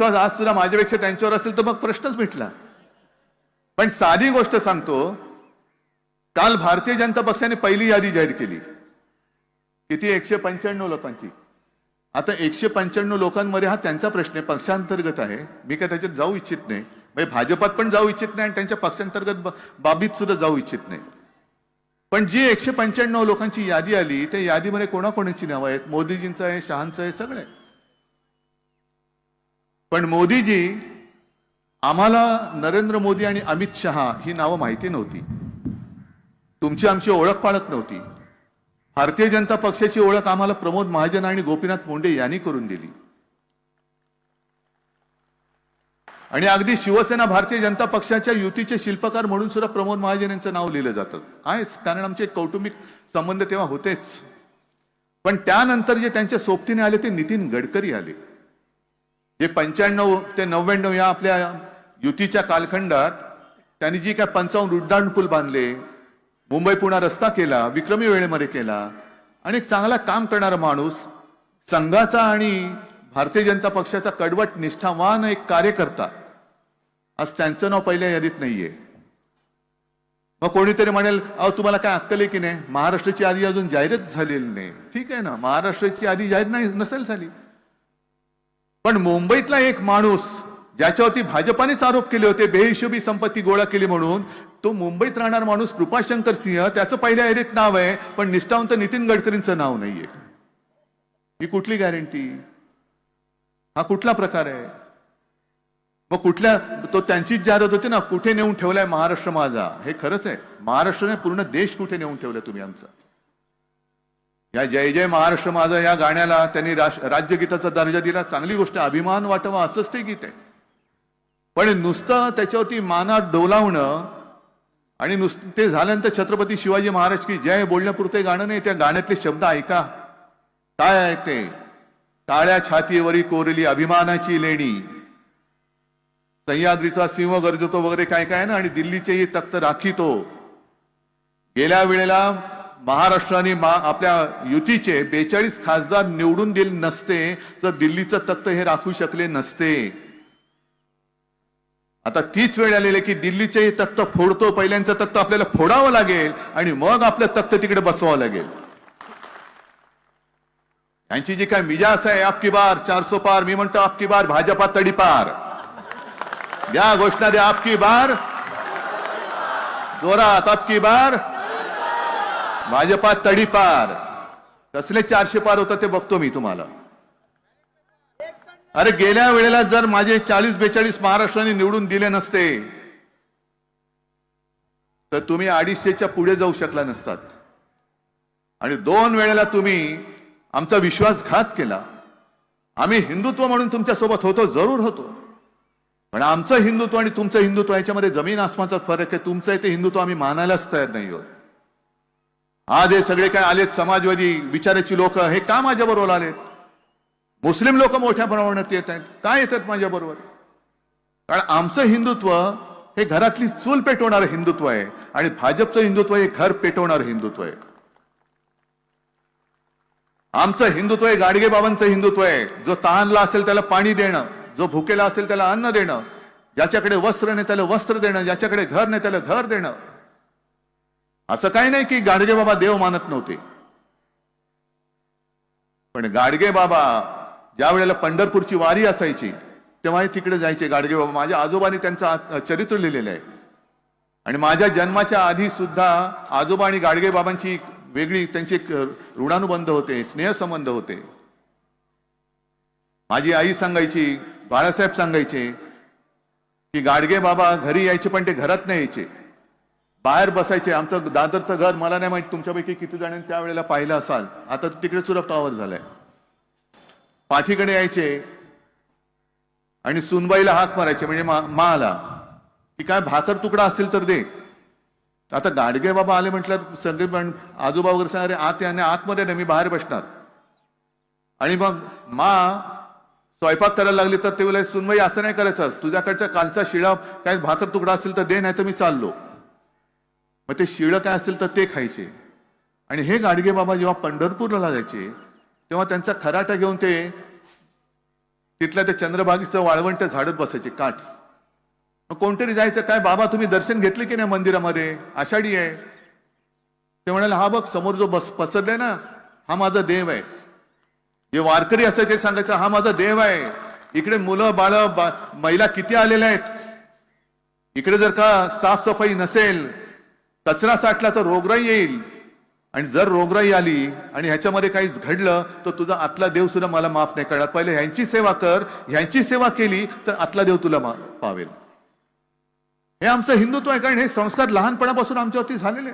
विश्वास आज सुद्धा माझ्यापेक्षा त्यांच्यावर असेल तर मग प्रश्नच मिटला. पण साधी गोष्ट सांगतो काल भारतीय जनता पक्षाने पहिली यादी जाहीर केली. किती? एकशे पंच्याण्णव लोकांची. आता एकशे पंच्याण्णव लोकांमध्ये हा त्यांचा प्रश्न आहे पक्षांतर्गत आहे. मी काय त्याच्यात जाऊ इच्छित नाही. म्हणजे भाजपात पण जाऊ इच्छित नाही आणि त्यांच्या पक्षांतर्गत बाबीत सुद्धा जाऊ इच्छित नाही. पण जी एकशे पंच्याण्णव लोकांची यादी आली त्या यादीमध्ये कोणाकोणाची नावं आहेत? मोदीजींचं आहे शहांचं आहे सगळं आहे. पण मोदीजी आम्हाला नरेंद्र मोदी आणि अमित शहा ही नावं माहिती नव्हती. तुमची आमची ओळख पाळत नव्हती. भारतीय जनता पक्षाची ओळख आम्हाला प्रमोद महाजन आणि गोपीनाथ मुंडे यांनी करून दिली. आणि अगदी शिवसेना भारतीय जनता पक्षाच्या युतीचे शिल्पकार म्हणून सुद्धा प्रमोद महाजन यांचं नाव लिहिलं जातं. आहेच कारण आमचे कौटुंबिक संबंध तेव्हा होतेच. पण त्यानंतर जे त्यांच्या सोबतीने आले ते नितीन गडकरी आले. जे पंच्याण्णव ते नव्याण्णव या आपल्या युतीच्या कालखंडात त्यांनी जी काय पंचावन्न रुड्डाण पूल बांधले मुंबई पुणा रस्ता केला विक्रमी वेळेमध्ये केला आणि एक चांगला काम करणारा माणूस संघाचा आणि भारतीय जनता पक्षाचा कडवट निष्ठावान एक कार्यकर्ता. आज त्यांचं नाव पहिल्या यादीत नाहीये. मग कोणीतरी म्हणेल अहो तुम्हाला काय अक्कल आहे की नाही? महाराष्ट्राची यादी अजून जाहीरच झालेली नाही. ठीक आहे ना? महाराष्ट्राची यादी जाहीर नाही नसेल झाली. पण मुंबईतला एक माणूस ज्याच्यावरती भाजपानेच आरोप केले होते बेहिशोबी संपत्ती गोळा केली म्हणून तो मुंबईत राहणार माणूस कृपाशंकर सिंह त्याचं पहिल्या यादीत नाव आहे पण निष्ठावंत नितीन गडकरींचं नाव नाहीये. ही कुठली गॅरंटी हा कुठला प्रकार आहे? मग कुठल्या तो त्यांचीच जाहिरात होती ना कुठे नेऊन ठेवलाय महाराष्ट्र माझा? हे खरंच आहे. महाराष्ट्राने पूर्ण देश कुठे नेऊन ठेवलाय तुम्ही आमचा? या जय जय महाराष्ट्र माझा या गाण्याला त्यांनी राज्यगीताचा दर्जा दिला. चांगली गोष्ट अभिमान वाटवा असंच ते गीत आहे. पण नुसतं त्याच्यावरती मानात डोलावणं आणि नुसतं ते झाल्यानंतर छत्रपती शिवाजी महाराज की जय बोलण्यापुरते गाणं नाही. त्या गाण्यातले शब्द ऐका. काय आहे ते? काळ्या छातीवरी कोरली अभिमानाची लेणी. सह्याद्रीचा सिंह गरजतो वगैरे काय काय ना? आणि दिल्लीचेही तख्त राखीतो. गेल्या वेळेला महाराष्ट्राने मा आपल्या युतीचे बेचाळीस खासदार निवडून दिले नसते तर दिल्लीचं तख्त हे राखू शकले नसते. आता तीच वेळ आलेली आहे की दिल्लीचेही तख्त फोडतो पहिल्यांचं तख्त आपल्याला फोडावं लागेल आणि मग आपलं तख्त तिकडे बसवावं लागेल. यांची जी काय मिजास आहे आपकी बार चारसो पार मी म्हणतो आपकी बार भाजपा तडीपार या घोषणा द्या आपकी बार जोरात आपकी बार भाजपा तडीपार कसले चारशे पार होतं ते बघतो मी तुम्हाला. अरे गेल्या वेळेला जर माझे चाळीस बेचाळीस महाराष्ट्राने निवडून दिले नसते तर तुम्ही अडीचशेच्या पुढे जाऊ शकला नसतात. आणि दोन वेळेला तुम्ही आमचा विश्वासघात केला. आम्ही हिंदुत्व म्हणून तुमच्यासोबत होतो जरूर होतो. पण आमचं हिंदुत्व आणि तुमचं हिंदुत्व याच्यामध्ये जमीन आसमानचा फरक आहे. तुमचं ते हिंदुत्व आम्ही मानायलाच तयार नाही आहोत. आज हे सगळे काय आलेत समाजवादी विचाराची लोक हे का माझ्या बरोबर आलेत? मुस्लिम लोक मोठ्या प्रमाणात येत आहेत. का येतात माझ्या बरोबर कारण आमचं हिंदुत्व हे घरातली चूल पेटवणारं हिंदुत्व आहे आणि भाजपचं हिंदुत्व हे घर पेटवणारं हिंदुत्व आहे. आमचं हिंदुत्व आहे गाडगे बाबांचं हिंदुत्व आहे. जो तहानला असेल त्याला पाणी देणं जो भुकेला असेल त्याला अन्न देणं ज्याच्याकडे वस्त्र नाही त्याला वस्त्र देणं ज्याच्याकडे घर नाही त्याला घर देणं. असं काही नाही की गाडगे बाबा देव मानत नव्हते. पण गाडगे बाबा ज्या वेळेला पंढरपूरची वारी असायची तेव्हा तिकडे जायचे गाडगे बाबा. माझ्या आजोबांनी त्यांचं चरित्र लिहिलेलं आहे. आणि माझ्या जन्माच्या आधी सुद्धा आजोबा आणि गाडगे बाबांची एक वेगळी त्यांचे ऋणानुबंध होते स्नेहसंबंध होते. माझी आई सांगायची बाळासाहेब सांगायचे की गाडगे बाबा घरी यायचे पण ते घरात नाही यायचे. बाहेर बसायचे आमचं दादरचं घर मला नाही माहिती तुमच्यापैकी किती जणांनी त्यावेळेला पाहिलं असाल. आता तिकडे सुद्धा टावर झालाय. पाठीकडे यायचे आणि सुनबाईला हाक मारायचे म्हणजे मा आला की काय भाकर तुकडा असेल तर दे. आता गाडगे बाबा आले म्हटल्यावर सगळे पण आजोबा वगैरे सांगा "अरे, आत याने आतमध्ये नाही मी बाहेर बसणार. आणि मग मा स्वयंपाक करायला लागली तर ते बोलाय सुनबाई असं नाही करायचं. तुझ्याकडचा कालचा शिळा काय भाकर तुकडा असेल तर दे नाही तर मी चाललो. मग ते शिळं काय असेल तर ते खायचे. आणि हे गाडगे बाबा जेव्हा पंढरपूरला जायचे तेव्हा त्यांचा खराटा घेऊन ते तिथल्या त्या चंद्रभागेचं वाळवंट झाडत बसायचे काठ. मग कोणतरी जायचं काय बाबा तुम्ही दर्शन घेतले की नाही मंदिरामध्ये? आषाढी आहे. ते म्हणाले हा बघ समोर जो बस पसरलाय ना हा माझा देव आहे. जे वारकरी असायचे सांगायचं हा माझा देव आहे. इकडे मुलं बाळ महिला किती आलेल्या आहेत? इकडे जर का साफसफाई नसेल कचरा साठला तर रोगराई येईल. आणि जर रोगराई आली आणि ह्याच्यामध्ये काहीच घडलं तर तुझा आतला देव सुद्धा मला माफ नाही करणार. पहिले ह्यांची सेवा कर ह्यांची सेवा केली तर आतला देव तुला मा- पावेल. हे आमचं हिंदुत्व आहे कारण हे संस्कार लहानपणापासून आमच्यावरती झालेले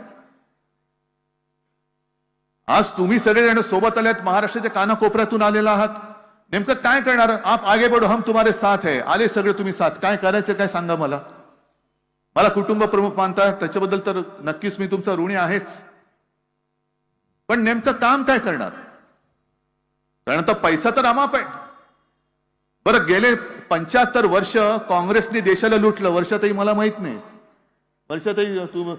आज तुम्ही सगळेजण सोबत आल्यात महाराष्ट्राच्या कानाकोपऱ्यातून आलेला आहात. नेमकं काय करणार? आप आगे बढो हम तुम्हारे साथ आहे आले सगळे तुम्ही साथ. काय करायचं काय सांगा मला? मला कुटुंब प्रमुख मानता त्याच्याबद्दल तर नक्कीच मी तुमचा ऋणी आहेच. पण नेमकं काम काय करणार? कारण आता पैसा तर अमाप आहे. बरं गेले पंच्याहत्तर वर्ष काँग्रेसने देशाला लुटलं. वर्षातही मला माहीत नाही. वर्षातही तू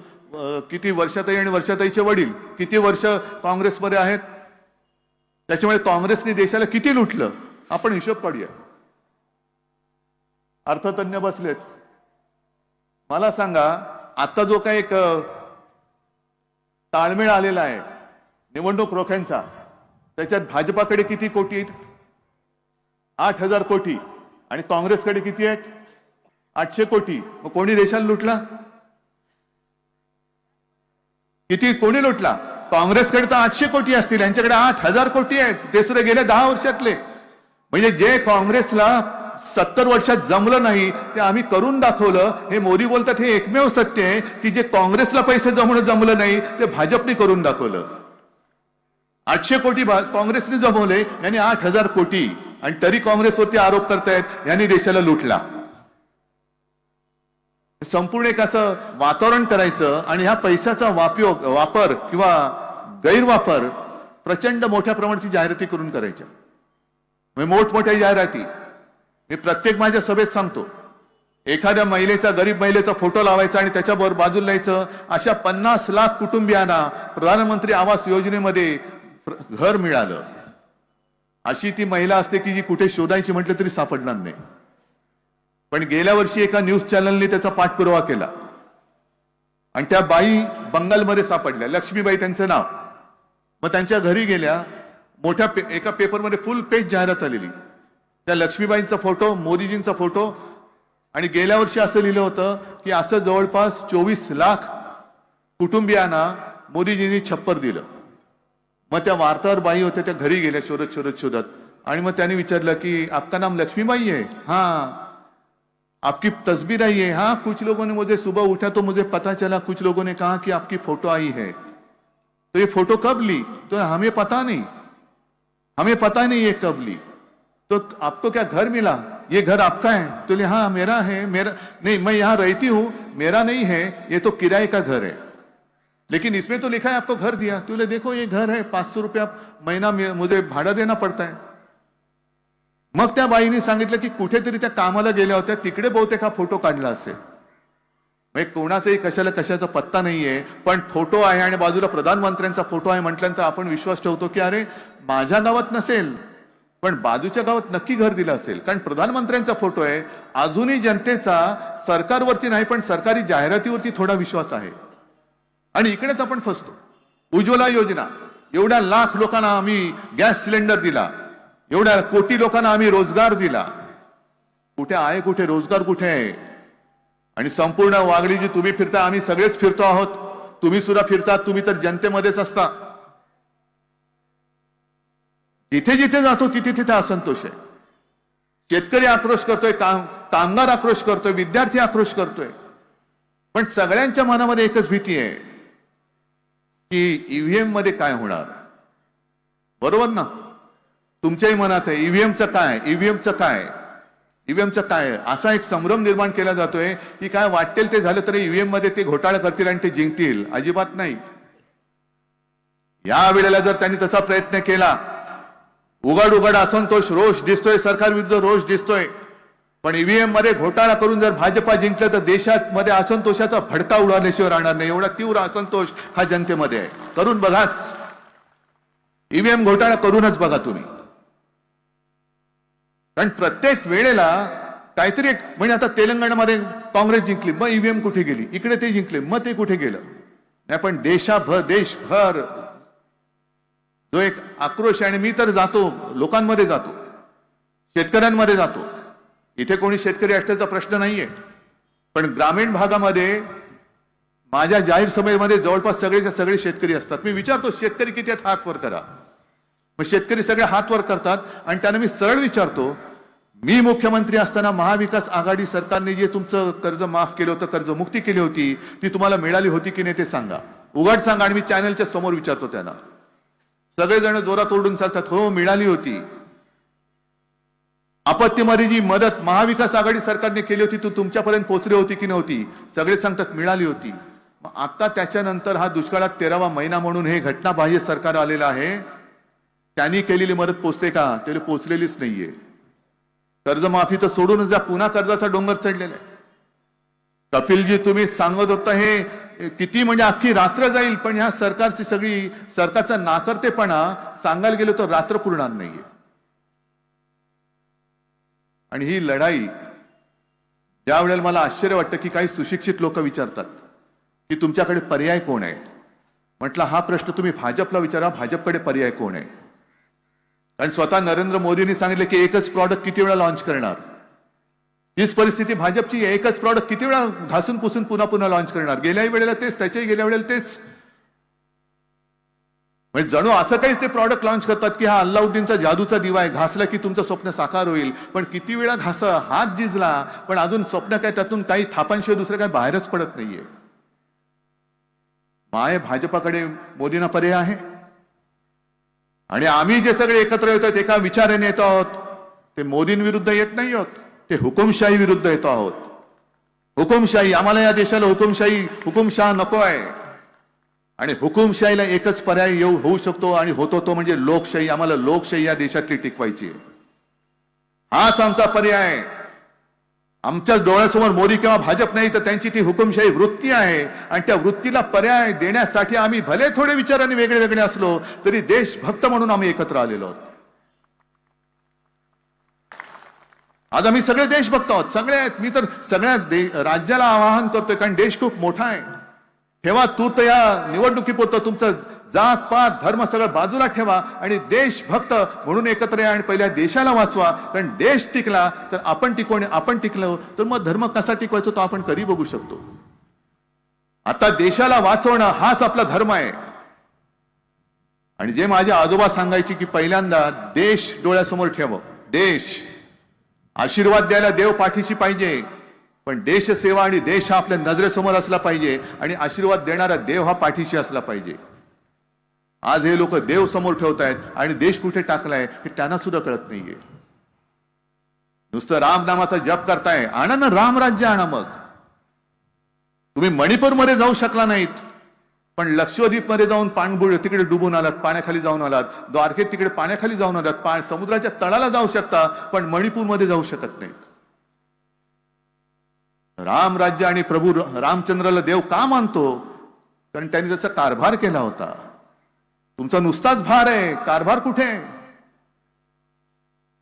किती वर्षातही आणि वर्षाताईचे वडील किती वर्ष काँग्रेसमध्ये आहेत? त्याच्यामुळे काँग्रेसने देशाला किती लुटलं? आपण हिशोब काढूया. अर्थतज्ञ बसलेत. मला सांगा आता जो काही एक ताळमेळ आलेला आहे निवडणूक रोख्यांचा त्याच्यात भाजपाकडे किती कोटी आहेत? आठ हजार कोटी. आणि काँग्रेसकडे किती आहेत? आठशे कोटी. मग कोणी देशाला लुटला? किती कोणी लुटला? काँग्रेसकडे तर आठशे कोटी असतील. यांच्याकडे आठ हजार कोटी आहेत. ते सुद्धा गेल्या दहा वर्षातले. म्हणजे जे काँग्रेसला सत्तर वर्षात जमलं नाही ते आम्ही करून दाखवलं. हे मोदी बोलतात हे एकमेव सत्य आहे की जे काँग्रेसला पैसे जमवणं जमलं नाही ते भाजपने करून दाखवलं. आठशे कोटी काँग्रेसने जमवले यांनी आठ हजार कोटी. आणि तरी काँग्रेसवरती आरोप करतायत यांनी देशाला लुटला. संपूर्ण एक असं वातावरण करायचं आणि ह्या पैशाचा वापयोग वापर किंवा गैरवापर प्रचंड मोठ्या प्रमाणाची जाहिराती करून करायच्या. म्हणजे मोठमोठ्या जाहिराती. मी प्रत्येक माझ्या सभेत सांगतो एखाद्या महिलेचा गरीब महिलेचा फोटो लावायचा आणि त्याच्याबरोबर बाजूला लिहायचं अशा पन्नास लाख कुटुंबियांना प्रधानमंत्री आवास योजनेमध्ये घर मिळालं. अशी ती महिला असते की जी कुठे शोधायची म्हटलं तरी सापडणार नाही. पण गेल्या वर्षी एका न्यूज चॅनलने त्याचा पाठपुरावा केला. आणि त्या बाई बंगालमध्ये सापडल्या. लक्ष्मीबाई त्यांचं नाव. मग त्यांच्या घरी गेल्या. मोठ्या पे- एका पेपरमध्ये फुल पेज जाहिरात आलेली. त्या लक्ष्मीबाईंचा फोटो मोदीजींचा फोटो. आणि गेल्या वर्षी असं लिहिलं होतं की असं जवळपास चोवीस लाख कुटुंबियांना मोदीजींनी छप्पर दिलं. मग त्या वार्ताहर बाई होत्या त्या घरी गेल्या शोधत शोधत शोधत. आणि मग त्यांनी विचारलं की आपका नाम लक्ष्मीबाई है? हा. आपकी तस्वीर आई है? हाँ कुछ लोगों ने मुझे सुबह उठा तो मुझे पता चला कुछ लोगों ने कहा कि आपकी फोटो आई है। तो ये फोटो कब ली? तो हमें पता नहीं। हमें पता नहीं ये कब ली। तो आपको क्या घर मिला? ये घर आपका है? तो बोले हाँ मेरा है मेरा नहीं मैं यहाँ रहती हूँ मेरा नहीं है ये तो किराए का घर है। लेकिन इसमें तो लिखा है आपको घर दिया। तो बोले देखो ये घर है पाच सौ रुपया महीना मुझे भाड़ा देना पड़ता है। मग त्या बाईने सांगितलं की कुठेतरी त्या कामाला गेल्या होत्या तिकडे बहुतेक हा फोटो काढला असेल. म्हणजे कोणाचाही कशाला कशाचा पत्ता नाहीये पण फोटो आहे आणि बाजूला प्रधानमंत्र्यांचा फोटो आहे म्हटल्यानंतर आपण विश्वास ठेवतो की अरे माझ्या गावात नसेल. पण बाजूच्या गावात नक्की घर दिलं असेल. कारण प्रधानमंत्र्यांचा फोटो आहे. अजूनही जनतेचा सरकारवरती नाही पण सरकारी जाहिरातीवरती थोडा विश्वास आहे. आणि इकडेच आपण फसतो. उज्ज्वला योजना. एवढ्या लाख लोकांना आम्ही गॅस सिलेंडर दिला. एवढ्या कोटी लोकांना आम्ही रोजगार दिला. कुठे आहे कुठे रोजगार कुठे आहे? आणि संपूर्ण वागली जी तुम्ही फिरता आम्ही सगळेच फिरतो आहोत. तुम्ही सुद्धा फिरता तुम्ही तर जनतेमध्येच असता. जिथे जिथे जातो तिथे तिथे असंतोष आहे. शेतकरी आक्रोश करतोय काम कामगार आक्रोश करतोय विद्यार्थी आक्रोश करतोय. पण सगळ्यांच्या मनामध्ये एकच भीती आहे की ईव्हीएममध्ये काय होणार? बरोबर ना? तुमच्याही मनात आहे ईव्हीएमचं काय? ईव्हीएमचं काय? ईव्हीएमचं काय? असा एक संभ्रम निर्माण केला जातोय की काय वाटेल ते झालं तरी ईव्हीएममध्ये ते घोटाळा करतील आणि ते जिंकतील. अजिबात नाही. या वेळेला जर त्यांनी तसा प्रयत्न केला उघड उघड असंतोष रोष दिसतोय सरकार विरुद्ध रोष दिसतोय. पण ईव्हीएममध्ये घोटाळा करून जर भाजपा जिंकलं तर देशात मध्ये असंतोषाचा भडका उडाल्याशिवाय राहणार नाही. एवढा तीव्र असंतोष हा जनतेमध्ये आहे. करून बघाच. ईव्हीएम घोटाळा करूनच बघा तुम्ही. कारण प्रत्येक वेळेला काहीतरी एक म्हणजे आता तेलंगणामध्ये काँग्रेस जिंकली मग ईव्हीएम कुठे गेली? इकडे ते जिंकले मग ते कुठे गेलं? नाही पण देशाभर देशभर जो एक आक्रोश आहे आणि मी तर जातो लोकांमध्ये जातो शेतकऱ्यांमध्ये जातो. इथे कोणी शेतकरी असल्याचा प्रश्न नाहीये. पण ग्रामीण भागामध्ये माझ्या जाहीर सभेमध्ये जवळपास सगळेच्या सगळे शेतकरी असतात. मी विचारतो शेतकरी किती आहेत? हात वर करा. मग शेतकरी सगळे हात वर करतात आणि त्यांना मी सरळ विचारतो मी मुख्यमंत्री असताना महाविकास आघाडी सरकारने जे तुमचं कर्ज माफ केलं होतं कर्जमुक्ती केली होती ती तुम्हाला मिळाली होती की नाही ते सांगा. उघड सांगा आणि मी चॅनलच्या समोर विचारतो त्यांना. सगळेजण जोरात ओरडून सांगतात हो मिळाली होती. आपत्तीमध्ये जी मदत महाविकास आघाडी सरकारने केली होती ती तुमच्यापर्यंत पोहोचली होती की नव्हती? सगळे सांगतात मिळाली होती. मग आता त्याच्यानंतर हा दुष्काळात तेरावा महिना म्हणून हे घटनाबाह्य सरकार आलेलं आहे. त्यांनी केलेली मदत पोचते का? त्याला पोचलेलीच नाहीये. कर्जमाफी तर सोडूनच द्या पुन्हा कर्जाचा डोंगर चढलेला आहे. कपिलजी तुम्ही सांगत होता हे किती म्हणजे अख्खी रात्र जाईल पण ह्या सरकारची सगळी सरकारचा नाकर्तेपणा सांगायला गेलो तर रात्र पुरणार नाहीये. आणि ही लढाई ज्या वेळेला मला आश्चर्य वाटतं की काही सुशिक्षित लोक विचारतात की तुमच्याकडे पर्याय कोण आहे? म्हटलं हा प्रश्न तुम्ही भाजपला विचारा भाजपकडे पर्याय कोण आहे? कारण स्वतः नरेंद्र मोदींनी सांगितलं की एकच प्रॉडक्ट किती वेळा लॉन्च करणार? हीच परिस्थिती भाजपची एकच प्रॉडक्ट किती वेळा घासून पुसून पुन्हा पुन्हा लॉन्च करणार? गेल्याही वेळेला तेच त्याच्याही गेल्या वेळेला तेच. म्हणजे जणू असं काही ते प्रॉडक्ट लॉन्च करतात की हा अल्लाउद्दीनचा जादूचा दिवा आहे घासला की तुमचं स्वप्न साकार होईल. पण किती वेळा घास हात जिजला पण अजून स्वप्न काय त्यातून काही थापांशिवाय दुसरं काय बाहेरच पडत नाहीये. माय भाजपाकडे मोदींना पर्याय आहे. आणि आम्ही जे सगळे एकत्र येतो एका विचाराने येत आहोत? ते मोदींविरुद्ध येत नाही आहोत. ते हुकुमशाही विरुद्ध येतो आहोत. हुकुमशाही आम्हाला या देशाला हुकुमशाही हुकुमशाह नको आहे. आणि हुकुमशाहीला एकच पर्याय येऊ होऊ शकतो आणि होतो तो म्हणजे लोकशाही. आम्हाला लोकशाही या देशातली टिकवायची आहे. हाच आमचा पर्याय. आमच्या डोळ्यासमोर मोदी किंवा भाजप नाही तर त्यांची ती हुकुमशाही वृत्ती आहे. आणि त्या वृत्तीला पर्याय देण्यासाठी आम्ही भले थोडे विचाराने वेगळे वेगळे असलो तरी देशभक्त म्हणून आम्ही एकत्र आलेलो आहोत. आज आम्ही सगळे देशभक्त आहोत. सगळे आहेत. मी तर सगळ्या दे- राज्याला आवाहन करतोय कारण देश खूप मोठा आहे. ठेवा तूर्त या निवडणुकीपुरतं तुमचं जात पात धर्म सगळं बाजूला ठेवा आणि देशभक्त म्हणून एकत्र या आणि पहिल्या देशाला वाचवा. कारण देश टिकला तर आपण टिकवणे आपण टिकलो तर मग धर्म कसा टिकवायचो तो आपण कधी बघू शकतो? आता देशाला वाचवणं हाच आपला धर्म आहे. आणि जे माझे आजोबा सांगायचे की पहिल्यांदा देश डोळ्यासमोर ठेवा. देश. आशीर्वाद द्यायला देव पाठीशी पाहिजे. पण देशसेवा आणि देश हा आपल्या नजरेसमोर असला पाहिजे आणि आशीर्वाद देणारा देव हा पाठीशी असला पाहिजे. आज हे लोक देव समोर ठेवतायत आणि देश कुठे टाकलाय हे त्यांना सुद्धा कळत नाहीये. नुसतं रामनामाचा जप करताय आणा ना रामराज्य आणा मग. तुम्ही मणिपूरमध्ये जाऊ शकला नाहीत. पण लक्षद्वीपमध्ये जाऊन पाणबुड तिकडे डुबून आलात पाण्याखाली जाऊन आलात. द्वारकेत तिकडे पाण्याखाली जाऊन आलात. पा- समुद्राच्या तळाला जाऊ शकता पण मणिपूरमध्ये जाऊ शकत नाहीत राम राज्य आणि प्रभू रामचंद्राला देव का मानतो? कारण त्यांनी त्याचा कारभार केला होता. तुमचा नुसताच भार आहे. कारभार कुठे? आहे?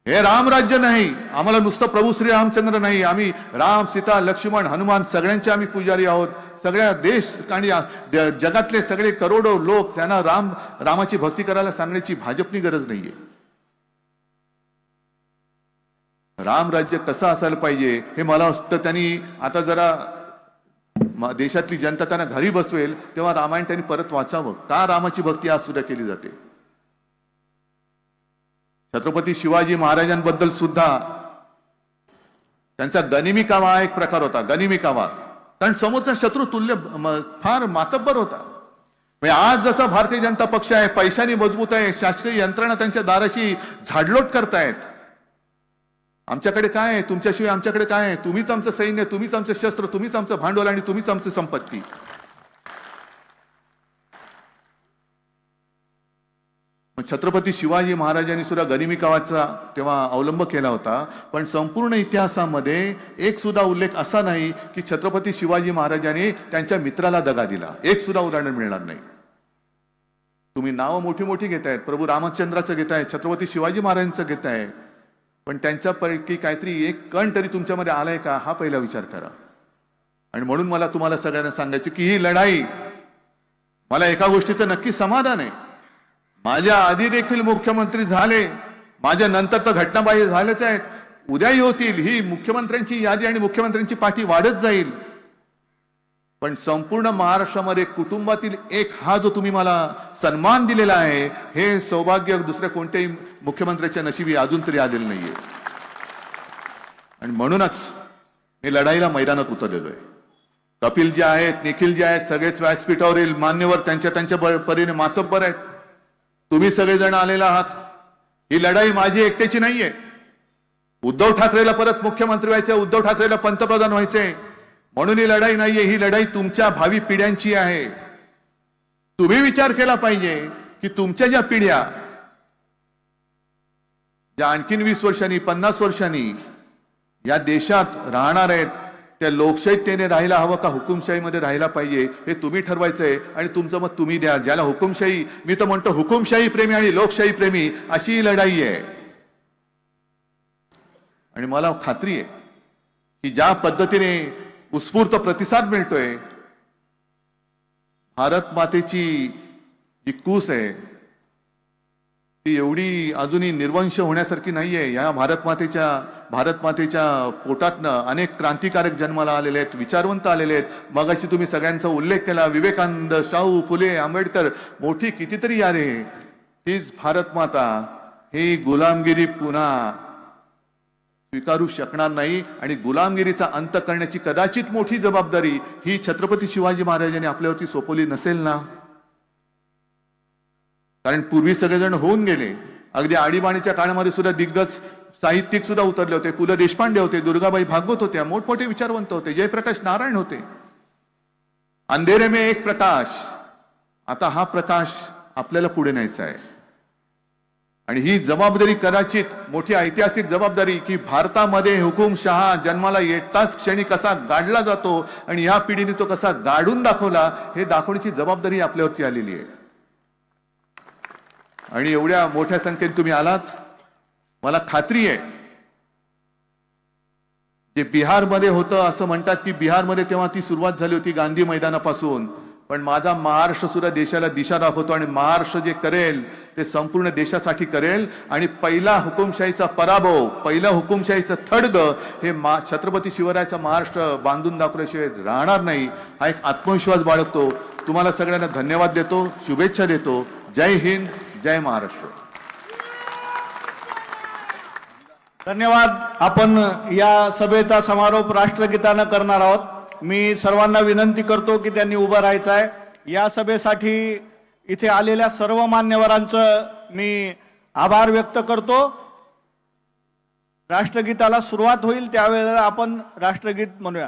हे रामराज्य नाही आम्हाला नुसतं प्रभू श्री रामचंद्र नाही आम्ही राम सीता लक्ष्मण हनुमान सगळ्यांचे आम्ही पुजारी आहोत. सगळ्या देश आणि जगातले सगळे करोडो लोक त्यांना राम रामाची भक्ती करायला सांगण्याची भाजपनी गरज नाहीये. राम राज्य कसं असायला पाहिजे हे मला वाटतं त्यांनी आता जरा देशातली जनता त्यांना घरी बसवेल तेव्हा रामायण त्यांनी परत वाचावं. का रामाची भक्ती आज सुद्धा केली जाते? छत्रपती शिवाजी महाराजांबद्दल सुद्धा त्यांचा गनिमी कावा हा एक प्रकार होता गनिमी कावा कारण समोरचा शत्रू तुल्य फार मातब्बर होता. म्हणजे आज जसा भारतीय जनता पक्ष आहे पैशाने मजबूत आहे शासकीय यंत्रणा त्यांच्या दाराशी झाडलोट करतायत. आमच्याकडे काय आहे? तुमच्याशिवाय आमच्याकडे काय आहे? तुम्हीच आमचं सैन्य तुम्हीच आमचं शस्त्र तुम्हीच आमचं भांडवल आणि तुम्हीच आमची संपत्ती. छत्रपती शिवाजी महाराजांनी सुद्धा गरिमी कावाचा तेव्हा अवलंब केला होता. पण संपूर्ण इतिहासामध्ये एक सुद्धा उल्लेख असा नाही की छत्रपती शिवाजी महाराजांनी त्यांच्या मित्राला दगा दिला. एक सुद्धा उदाहरण मिळणार नाही. तुम्ही नावं मोठी मोठी घेतायत. प्रभू रामचंद्राचं घेताय छत्रपती शिवाजी महाराजांचं घेताय पण त्यांच्यापैकी काहीतरी एक कण तरी तुमच्यामध्ये आलाय का? हा पहिला विचार करा. आणि म्हणून मला तुम्हाला सगळ्यांना सांगायचं की ही लढाई मला एका गोष्टीचं नक्की समाधान आहे. माझ्या आधी देखील मुख्यमंत्री झाले माझ्या नंतर तर घटनाबाह्य झालेच आहेत उद्याही होतील ही मुख्यमंत्र्यांची यादी आणि मुख्यमंत्र्यांची पाठी वाढत जाईल. पण संपूर्ण महाराष्ट्रामध्ये कुटुंबातील एक हा जो तुम्ही मला सन्मान दिलेला आहे हे सौभाग्य दुसऱ्या कोणत्याही मुख्यमंत्र्याच्या नशिबी अजून तरी आलेलं नाहीये. आणि म्हणूनच मी लढाईला मैदानात उतरलेलो आहे. कपिल जे आहेत निखिल जे आहेत सगळेच व्यासपीठावरील मान्यवर त्यांच्या त्यांच्या परीने मातब्बर आहेत. तुम्ही सगळेजण आलेला आहात. ही लढाई माझी एकट्याची नाहीये. उद्धव ठाकरेला परत मुख्यमंत्री व्हायचे उद्धव ठाकरेला पंतप्रधान व्हायचे. म्हणून ही लढाई नाहीये ही लढाई तुमच्या भावी पिढ्यांची आहे. तुम्ही विचार केला पाहिजे की तुमच्या ज्या पिढ्या ज्या आणखीन वीस वर्षांनी पन्नास वर्षांनी या देशात राहणार आहेत त्या लोकशाहीतेने राहायला हवं का हुकुमशाहीमध्ये राहायला पाहिजे हे तुम्ही ठरवायचंय आणि तुमचं मत तुम्ही द्या. ज्याला हुकुमशाही मी तर म्हणतो हुकुमशाही प्रेमी आणि लोकशाही प्रेमी अशी लढाई आहे. आणि मला खात्री आहे की ज्या पद्धतीने उत्स्फूर्त प्रतिसाद मिळतोय भारत मातेची जी कूस आहे. ती एवढी अजूनही निर्वंश होण्यासारखी नाहीये. या भारत मातेच्या भारत मातेच्या पोटातनं अनेक क्रांतिकारक जन्माला आलेले आहेत विचारवंत आलेले आहेत. मगाशी तुम्ही सगळ्यांचा उल्लेख केला विवेकानंद शाहू फुले आंबेडकर मोठी कितीतरी यारे. तीच भारत माता ही गुलामगिरी पुन्हा स्वीकारू शकणार नाही आणि गुलामगिरीचा अंत करण्याची कदाचित मोठी जबाबदारी ही छत्रपती शिवाजी महाराजांनी आपल्यावरती सोपवली नसेल ना? कारण पूर्वी सगळेजण होऊन गेले. अगदी आणीबाणीच्या काळामध्ये सुद्धा दिग्गज साहित्यिक सुद्धा उतरले होते. पु ल देशपांडे होते दुर्गाबाई भागवत होत्या मोठमोठे विचारवंत होते जयप्रकाश नारायण होते. अंधेरे में एक प्रकाश. आता हा प्रकाश आपल्याला पुढे न्यायचा आहे. आणि ही जबाबदारी कदाचित मोठी ऐतिहासिक जबाबदारी की भारतामध्ये हुकुमशहा जन्माला येताच क्षणी कसा गाडला जातो आणि या पिढीने तो कसा गाडून दाखवला हे दाखवण्याची जबाबदारी आपल्यावरती आलेली आहे. आणि एवढ्या मोठ्या संख्येने तुम्ही आलात मला खात्री आहे जे बिहारमध्ये होतं असं म्हणतात की बिहारमध्ये तेव्हा ती सुरुवात झाली होती गांधी मैदानापासून. पण माझा महाराष्ट्र सुद्धा देशाला दिशा दाखवतो आणि महाराष्ट्र जे करेल ते संपूर्ण देशासाठी करेल. आणि पहिला हुकुमशाहीचा पराभव पहिला हुकुमशाहीचं थडग हे मा छत्रपती शिवरायाचा महाराष्ट्र बांधून दाखवल्याशिवाय राहणार नाही. हा एक आत्मविश्वास बाळगतो. तुम्हाला सगळ्यांना धन्यवाद देतो शुभेच्छा देतो. जय हिंद. जय महाराष्ट्र. धन्यवाद. आपण या सभेचा समारोप राष्ट्रगीतानं करणार आहोत. मी सर्वांना विनंती करतो की त्यांनी उभं राहायचं आहे या सभेसाठी इथे आलेल्या सर्व मान्यवरांचं मी आभार व्यक्त करतो. राष्ट्रगीताला सुरुवात होईल त्यावेळेला आपण राष्ट्रगीत म्हणूया.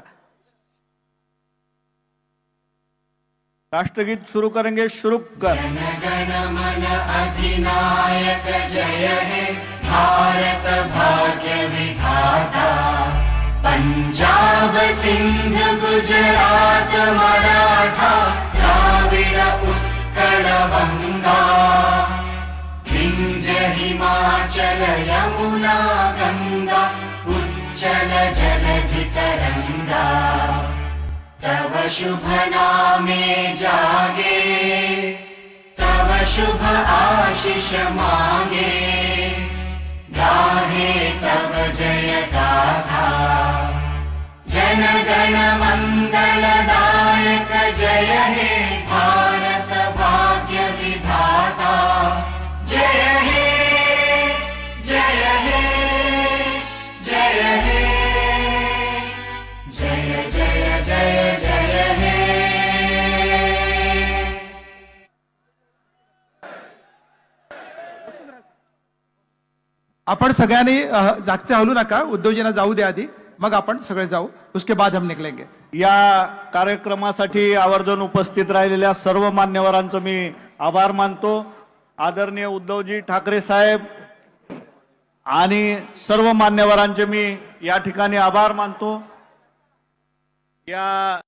राष्ट्रगीत शुरू करेंगे शुरू कर। जनगण मन अधिनायक जय हे भारत भाग्य विधाता। पंजाब सिंध गुजरात मराठा द्राविड उत्कल बंगा विंध्य हिमाचल यमुना गंगा उच्चल जलधि तरंगा तव शुभ नामे जागे तव शुभ आशीष मांगे। गाहे तव जय मंगल दायक जय हे भारत आपण सगळ्यांनी जागचे हलू नका उद्योजना जाऊ द्या आधी मग आपण सगळे जाऊ उसके बाद हम निकलेंगे. या कार्यक्रमासाठी आवर्जून उपस्थित राहिलेल्या सर्व मान्यवरांचं मी आभार मानतो. आदरणीय उद्धवजी ठाकरे साहेब आणि सर्व मान्यवरांचे मी या ठिकाणी आभार मानतो. या